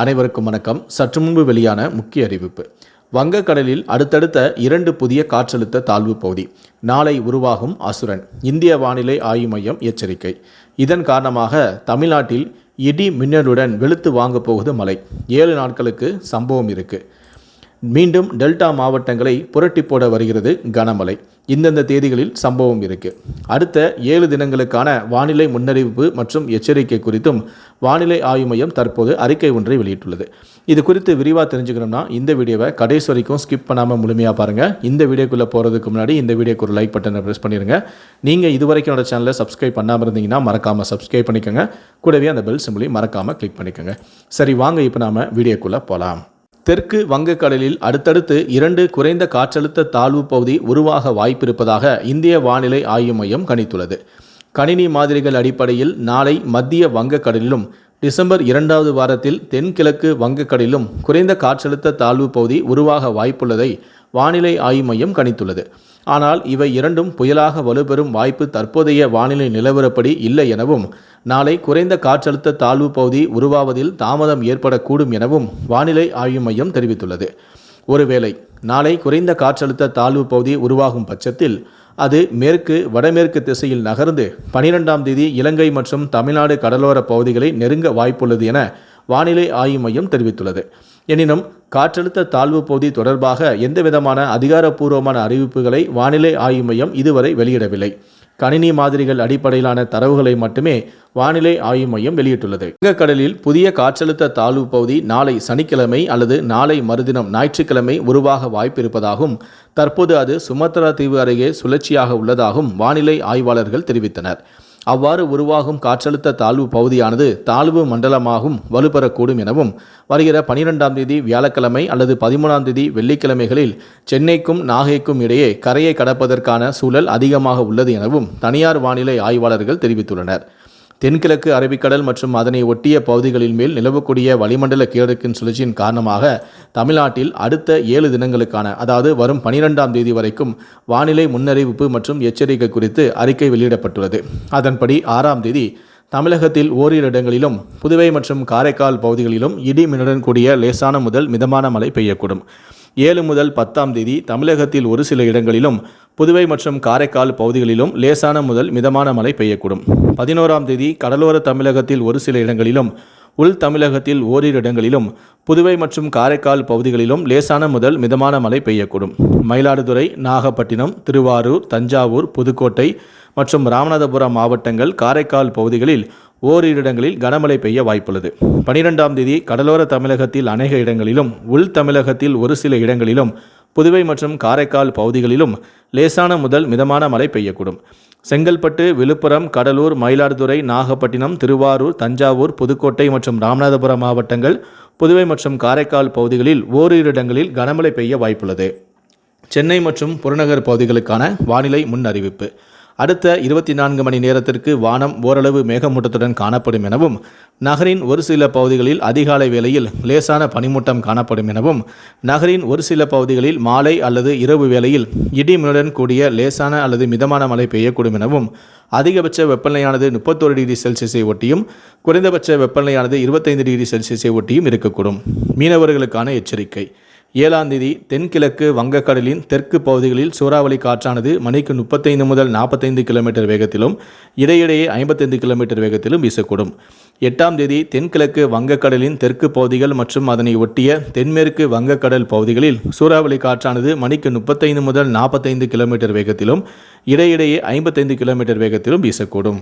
அனைவருக்கும் வணக்கம். சற்று முன்பு வெளியான முக்கிய அறிவிப்பு. வங்கக்கடலில் அடுத்தடுத்த இரண்டு புதிய காற்றழுத்த தாழ்வு பகுதி நாளை உருவாகும் அசுரன். இந்திய வானிலை ஆய்வு மையம் எச்சரிக்கை. இதன் காரணமாக தமிழ்நாட்டில் இடி மின்னலுடன் வெளுத்து வாங்கப் போகுது மழை. ஏழு நாட்களுக்கு சம்பவம் இருக்குது மீண்டும் டெல்டா மாவட்டங்களை புரட்டி போட வருகிறது கனமழை. இந்தந்த தேதிகளில் சம்பவம் இருக்கு. அடுத்த ஏழு தினங்களுக்கான வானிலை முன்னறிவிப்பு மற்றும் எச்சரிக்கை குறித்தும் வானிலை ஆய்வு மையம் தற்போது அறிக்கை ஒன்றை வெளியிட்டுள்ளது. இது குறித்து விரிவாக தெரிஞ்சுக்கணும்னா இந்த வீடியோவை கடைசி வரைக்கும் ஸ்கிப் பண்ணாமல் முழுமையாக பாருங்கள் இந்த வீடியோக்குள்ளே போகிறதுக்கு முன்னாடி இந்த வீடியோக்கு ஒரு லைக் பட்டனை ப்ரெஸ் பண்ணிடுங்க நீங்கள் இது வரைக்கும் என்னோட சேனலை சப்ஸ்கிரைப் பண்ணாமல் இருந்தீங்கன்னா மறக்காமல் சப்ஸ்கிரைப் பண்ணிக்கோங்க. கூடவே அந்த பெல் சிம்பிளையும் மறக்காமல் கிளிக் பண்ணிக்கோங்க. சரி வாங்க இப்போ நாம வீடியோக்குள்ளே போகலாம் தெற்கு வங்கக்கடலில் அடுத்தடுத்து இரண்டு குறைந்த காற்றழுத்த தாழ்வு பகுதி உருவாக வாய்ப்பிருப்பதாக இந்திய வானிலை ஆய்வு மையம் கணித்துள்ளது. கணினி மாதிரிகள் அடிப்படையில் நாளை மத்திய வங்கக்கடலிலும் டிசம்பர் இரண்டாவது வாரத்தில் தென்கிழக்கு வங்கக்கடலிலும் குறைந்த காற்றழுத்த தாழ்வு பகுதி உருவாக வாய்ப்புள்ளதை வானிலை ஆய்வு மையம் கணித்துள்ளது. ஆனால் இவை இரண்டும் புயலாக வலுப்பெறும் வாய்ப்பு தற்போதைய வானிலை நிலவரப்படி இல்லை எனவும் நாளை குறைந்த காற்றழுத்த தாழ்வு பகுதி உருவாவதில் தாமதம் ஏற்படக்கூடும் எனவும் வானிலை ஆய்வு மையம் தெரிவித்துள்ளது. ஒருவேளை நாளை குறைந்த காற்றழுத்த தாழ்வு பகுதி உருவாகும் பட்சத்தில் அது மேற்கு வடமேற்கு திசையில் நகர்ந்து பனிரெண்டாம் தேதி இலங்கை மற்றும் தமிழ்நாடு கடலோர பகுதிகளை நெருங்க வாய்ப்புள்ளது என வானிலை ஆய்வு மையம் தெரிவித்துள்ளது. எனினும் காற்றழுத்த தாழ்வு பகுதி தொடர்பாக எந்தவிதமான அதிகாரப்பூர்வமான அறிவிப்புகளை வானிலை ஆய்வு மையம் இதுவரை வெளியிடவில்லை. கணினி மாதிரிகள் அடிப்படையிலான தரவுகளை மட்டுமே வானிலை ஆய்வு மையம் வெளியிட்டுள்ளது. வங்கக்கடலில் புதிய காற்றழுத்த தாழ்வு பகுதி நாளை சனிக்கிழமை அல்லது நாளை மறுதினம் ஞாயிற்றுக்கிழமை உருவாக வாய்ப்பிருப்பதாகவும் தற்போது அது சுமத்ரா தீவு அருகே சுழற்சியாக உள்ளதாகவும் வானிலை ஆய்வாளர்கள் தெரிவித்தனர். அவ்வாறு உருவாகும் காற்றழுத்த தாழ்வு பகுதியானது தாழ்வு மண்டலமாகவும் வலுப்பெறக்கூடும் எனவும் வருகிற பனிரெண்டாம் தேதி வியாழக்கிழமை அல்லது பதிமூணாம் தேதி வெள்ளிக்கிழமைகளில் சென்னைக்கும் நாகைக்கும் இடையே கரையை கடப்பதற்கான சூழல் அதிகமாக உள்ளது எனவும் தனியார் வானிலை ஆய்வாளர்கள் தெரிவித்துள்ளனர். தென்கிழக்கு அரபிக்கடல் மற்றும் அதனை ஒட்டிய பகுதிகளின் மேல் நிலவக்கூடிய வளிமண்டல கீழடுக்கின் சுழற்சியின் காரணமாக தமிழ்நாட்டில் அடுத்த ஏழு தினங்களுக்கான அதாவது வரும் பனிரெண்டாம் தேதி வரைக்கும் வானிலை முன்னறிவிப்பு மற்றும் எச்சரிக்கை குறித்து அறிக்கை வெளியிடப்பட்டுள்ளது. அதன்படி ஆறாம் தேதி தமிழகத்தில் ஓரிரு இடங்களிலும் புதுவை மற்றும் காரைக்கால் பகுதிகளிலும் இடி மின்னுடன் கூடிய லேசான முதல் மிதமான மழை பெய்யக்கூடும். ஏழு முதல் பத்தாம் தேதி தமிழகத்தில் ஒரு சில இடங்களிலும் புதுவை மற்றும் காரைக்கால் பகுதிகளிலும் லேசான முதல் மிதமான மழை பெய்யக்கூடும். பதினோராம் தேதி கடலோர தமிழகத்தில் ஒரு சில இடங்களிலும் உள் தமிழகத்தில் ஓரிரு இடங்களிலும் புதுவை மற்றும் காரைக்கால் பகுதிகளிலும் லேசான முதல் மிதமான மழை பெய்யக்கூடும். மயிலாடுதுறை நாகப்பட்டினம் திருவாரூர் தஞ்சாவூர் புதுக்கோட்டை மற்றும் ராமநாதபுரம் மாவட்டங்கள் காரைக்கால் பகுதிகளில் ஓரிரு இடங்களில் கனமழை பெய்ய வாய்ப்புள்ளது. பனிரெண்டாம் தேதி கடலோர தமிழகத்தில் அநேக இடங்களிலும் உள் தமிழகத்தில் ஒரு சில இடங்களிலும் புதுவை மற்றும் காரைக்கால் பகுதிகளிலும் லேசான முதல் மிதமான மழை பெய்யக்கூடும். செங்கல்பட்டு விழுப்புரம் கடலூர் மயிலாடுதுறை நாகப்பட்டினம் திருவாரூர் தஞ்சாவூர் புதுக்கோட்டை மற்றும் ராமநாதபுரம் மாவட்டங்கள் புதுவை மற்றும் காரைக்கால் பகுதிகளில் ஓரிரு இடங்களில் கனமழை பெய்ய வாய்ப்புள்ளது. சென்னை மற்றும் புறநகர் பகுதிகளுக்கான வானிலை முன் அறிவிப்பு அடுத்த இருபத்தி நான்கு மணி நேரத்திற்கு வானம் ஓரளவு மேகமூட்டத்துடன் காணப்படும் எனவும் நகரின் ஒரு சில பகுதிகளில் அதிகாலை வேளையில் லேசான பனிமூட்டம் காணப்படும் எனவும் நகரின் ஒரு சில பகுதிகளில் மாலை அல்லது இரவு வேளையில் இடிமுடன் கூடிய லேசான அல்லது மிதமான மழை பெய்யக்கூடும் எனவும் அதிகபட்ச வெப்பநிலையானது முப்பத்தோரு டிகிரி செல்சியஸை ஒட்டியும் குறைந்தபட்ச வெப்பநிலையானது இருபத்தைந்து டிகிரி செல்சியஸை ஒட்டியும் இருக்கக்கூடும். மீனவர்களுக்கான எச்சரிக்கை. ஏழாம் தேதி தென்கிழக்கு வங்கக்கடலின் தெற்கு பகுதிகளில் சூறாவளி காற்றானது மணிக்கு முப்பத்தைந்து முதல் நாற்பத்தைந்து கிலோமீட்டர் வேகத்திலும் இடையிடையே ஐம்பத்தைந்து கிலோமீட்டர் வேகத்திலும் வீசக்கூடும். எட்டாம் தேதி தென்கிழக்கு வங்கக்கடலின் தெற்கு பகுதிகள் மற்றும் அதனை ஒட்டிய தென்மேற்கு வங்கக்கடல் பகுதிகளில் சூறாவளி காற்றானது மணிக்கு முப்பத்தைந்து முதல் நாற்பத்தைந்து கிலோமீட்டர் வேகத்திலும் இடையிடையே ஐம்பத்தைந்து கிலோமீட்டர் வேகத்திலும் வீசக்கூடும்.